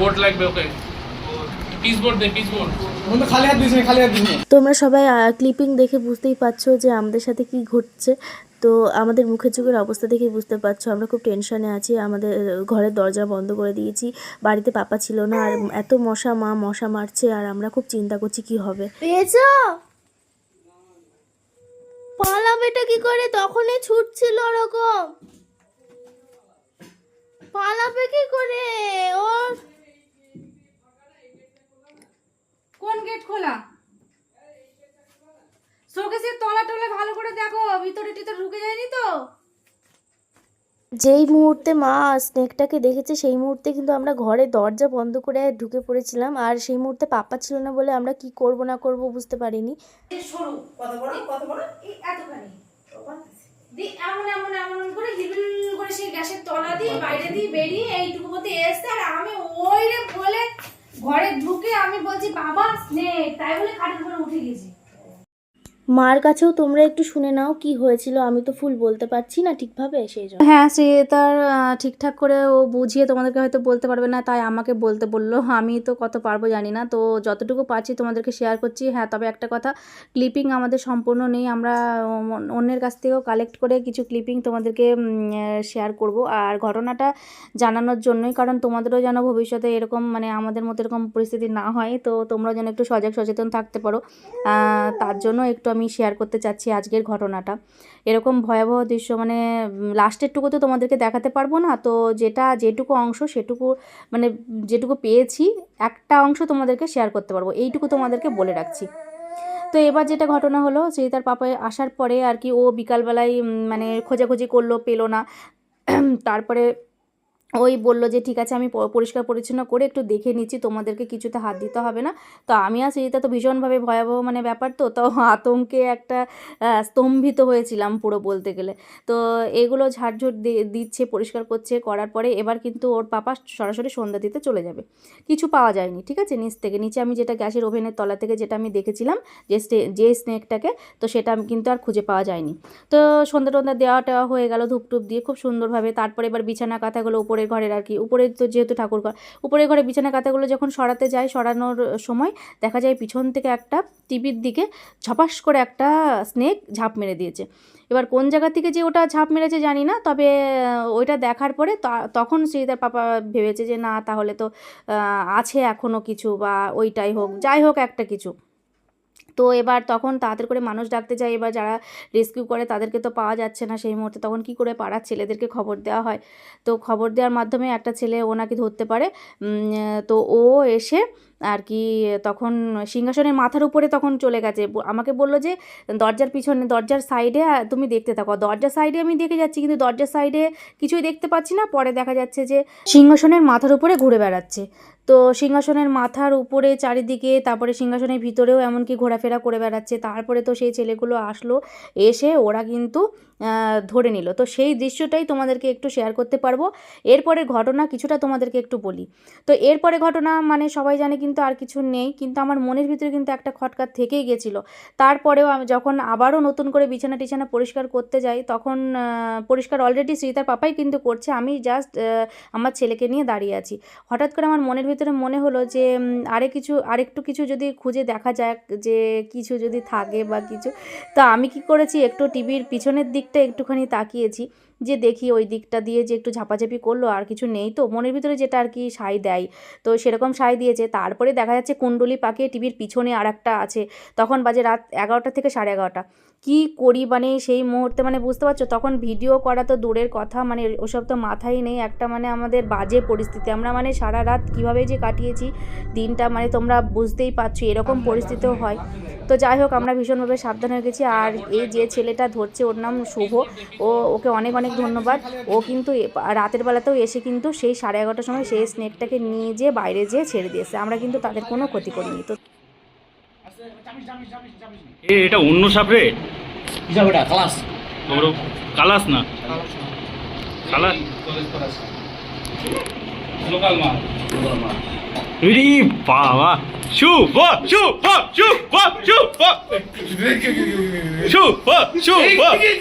Board লাগবে okay. Piece board দে piece board এখন তো খালি হাত দিস খালি হাত দিস তোমরা সবাই ক্লিপিং দেখে বুঝতেই পারছ যে আমাদের সাথে কি ঘটছে। তো আমাদের মুখের চোখের অবস্থা দেখে বুঝতে পারছ। আমরা খুব টেনশনে আছি আমাদের ঘরের দরজা বন্ধ করে দিয়েছি। বাড়িতে পাপা ছিল না আর এত মশা মা মশা মারছে আর আমরা খুব চিন্তা করছি কি হবে। পেয়েছ? পালাবেটা কি করে? তখনই ছুটছিল ওরকম। পালাবে কি করে? ওর কোন গেট খোলা। শোকেসের তলা টলা ভালো করে দেখো ভিতরে টিতরে ঢুকে যায়নি তো। যেই মুহূর্তে মা স্নেকটাকে দেখেছে সেই মুহূর্তে কিন্তু আমরা ঘরে দরজা বন্ধ করে ঢুকে পড়েছিলাম। আর সেই মুহূর্তে পাপা ছিল না বলে আমরা কি করব না করব বুঝতে পারিনি। সরু কত বড় কত বড়? এতখানি। দি এমন এমন এমন করে হিবিল করে সেই গ্যাসের তলা দিয়ে বাইরে দিয়ে বেরিয়ে এইটুকু মধ্যে এসছে আর আমি ওই রে বলে ঘরে ঢুকে আমি বলছি বাবা স্নেক। তাই বলে খাটের উপরে উঠে গেছি। মার কাছেও তোমরা একটু শুনে নাও কি হয়েছিল, আমি তো ফুল বলতে পারছি না ঠিকভাবে সেই জন্য। হ্যাঁ সে তার ঠিকঠাক করে ও বুঝিয়ে তোমাদেরকে হয়তো বলতে পারবে না, তাই আমাকে বলতে বলল। আমি তো কত পারব জানি না, তো যতটুকু পারছি তোমাদেরকে শেয়ার করছি। হ্যাঁ তবে একটা কথা ক্লিপিং আমাদের সম্পূর্ণ নেই, আমরা অন্যের কাছ থেকেও কালেক্ট করে কিছু ক্লিপিং তোমাদেরকে শেয়ার করব। আর ঘটনাটা জানানোর জন্যই, কারণ তোমাদেরও যেন ভবিষ্যতে এরকম মানে আমাদের মতো এরকম পরিস্থিতি না হয়, তো তোমরা যেন একটু সজাগ সচেতন থাকতে পারো। তার জন্য একটু আমি শেয়ার করতে চাচ্ছি আজকের ঘটনাটা। এরকম ভয়াবহ দৃশ্য মানে লাস্টেরটুকু তো তোমাদেরকে দেখাতে পারব না। তো যেটা, যেটুকু অংশ, সেটুকু মানে যেটুকু পেয়েছি, একটা অংশ তোমাদেরকে শেয়ার করতে পারব। এইটুকু তোমাদেরকে বলে রাখছি। তো এবার যেটা ঘটনা হলো সেই তার পাপায় আসার পরে আর কি ও বিকালবেলায় মানে খোঁজাখুঁজি করল, পেল না। তারপরে ওই বলল যে, ঠিক আছে, আমি পরিষ্কার পরিচ্ছন্ন করে একটু দেখে নিচ্ছি, তোমাদেরকে কিছুতে হাত দিতে হবে না। তো আমি আর সেটা তো ভীষণভাবে ভয়াবহ মানে ব্যাপার তো তো আতঙ্কে একটা স্তম্ভিত হয়েছিলাম পুরো বলতে গেলে। তো এগুলো ঝাড়ঝুট দিচ্ছে, পরিষ্কার করছে, করার পরে এবার কিন্তু ওর পাপা সরাসরি সন্ধ্যা দিতে চলে যাবে। কিছু পাওয়া যায়নি, ঠিক আছে, নিচ থেকে। নিচে আমি যেটা গ্যাসের ওভেনের তলা থেকে যেটা আমি দেখেছিলাম, যে যে স্নেকটাকে, তো সেটা আমি কিন্তু আর খুঁজে পাওয়া যায়নি। তো সন্ধ্যা টন্ধা দেওয়া টেওয়া হয়ে গেল ধূপ টুপ দিয়ে খুব সুন্দরভাবে। তারপরে এবার বিছানা কাঁথাগুলো উপরের ঘরের আর কি। উপরে তো যেহেতু ঠাকুর ঘর, উপরের ঘরে বিছানা কাঁথাগুলো যখন সরাতে যায় সরানোর সময় দেখা যায় পিছন থেকে একটা টিভির দিকে ঝপাস করে একটা স্নেক ঝাঁপ মেরে দিয়েছে। এবার কোন জায়গা থেকে যে ওটা ঝাঁপ মেরেছে জানি না, তবে ওইটা দেখার পরে তখন শ্রীতার পাপা ভেবেছে যে না, তাহলে তো আছে এখনও কিছু বা ওইটাই হোক, যাই হোক একটা কিছু। তো এবার তখন তাদের করে মানুষ ডাকতে যায়, এবার যারা রেস্কিউ করে তাদেরকে তো পাওয়া যাচ্ছে না সেই মুহূর্তে। তখন কি করে পাড়ার ছেলেদেরকে খবর দেওয়া হয়? তো খবর দেওয়ার মাধ্যমে একটা ছেলে ওনাকে ধরতে পারে। তো ও এসে আর কি, তখন সিংহাসনের মাথার উপরে তখন চলে গেছে। আমাকে বলল যে, দরজার পিছনে, দরজার সাইডে তুমি দেখতে থাকো। দরজার সাইডে আমি দেখে যাচ্ছি, কিন্তু দরজার সাইডে কিছুই দেখতে পাচ্ছি না। পরে দেখা যাচ্ছে যে, সিংহাসনের মাথার উপরে ঘুরে বেড়াচ্ছে। তো সিংহাসনের মাথার উপরে চারিদিকে, তারপরে সিংহাসনের ভিতরেও এমনকি ঘোরাফেরা করে বেড়াচ্ছে। তারপরে তো সেই ছেলেগুলো আসলো, এসে ওরা কিন্তু ধরে নিল। তো সেই দৃশ্যটাই তোমাদেরকে একটু শেয়ার করতে পারব। এরপরে ঘটনা কিছুটা তোমাদেরকে একটু বলি। তো এরপরে ঘটনা মানে সবাই জানে কিন্তু আর কিছু নেই। কিন্তু আমার মনের ভিতরে কিন্তু একটা খটকা থেকেই গেছিল। তারপরেও আমি যখন আবারও নতুন করে বিছানা টিছানা পরিষ্কার করতে যাই, তখন পরিষ্কার অলরেডি শ্রীতার পাপাই কিন্তু করছে। আমি জাস্ট আমার ছেলেকে নিয়ে দাঁড়িয়ে আছি। হঠাৎ করে আমার মনের ভিতরে মনে হলো যে আরে কিছু, আরেকটু কিছু যদি খুঁজে দেখা যাক যে, কিছু যদি থাকে বা কিছু। তো আমি কি করেছি, একটু টিভির পিছনের দিকটা একটুখানি তাকিয়েছি। যে দেখি ওই দিকটা দিয়ে যে একটু ঝাপাঝাপি করল আর কিছু নেই তো। মনের ভিতরে যেটা আর কি সাই দেয়। তো সেরকম সাই দিয়েছে। তারপরে দেখা যাচ্ছে কুণ্ডলি পাকিয়ে টিভির পিছনে আর একটা আছে। তখন বাজে রাত এগারোটা থেকে সাড়ে এগারোটা। কী করি? মানে সেই মুহূর্তে মানে বুঝতে পারছ? তখন ভিডিও করা তো দূরের কথা মানে ওসব তো মাথায় নেই। একটা মানে আমাদের বাজে পরিস্থিতি। আমরা মানে সারা রাত কীভাবে যে কাটিয়েছি, দিনটা মানে তোমরা বুঝতেই পারছ, এরকম পরিস্থিতিও হয়। তো যাই হোক, আমরা ভীষণভাবে সাবধান হয়ে গেছি। আর এই যে ছেলেটা ধরছে, ওর নাম শুভ। ও, ওকে অনেক অনেক ধন্যবাদ। ও কিন্তু রাতের বেলাতেও এসে কিন্তু সেই সাড়ে এগারোটার সময় সেই স্নেকটাকে নিয়ে যেয়ে বাইরে যেয়ে ছেড়ে দিয়েছে। আমরা কিন্তু তাদের কোনো ক্ষতি করিনি। তো এটা অন্য সাপ রে হিসাব এটা ক্লাস তোমরা কালাস না কালাস লোকাল মাল ইরি বাবা শু বা শু বা শু বা শু বা শু বা শু বা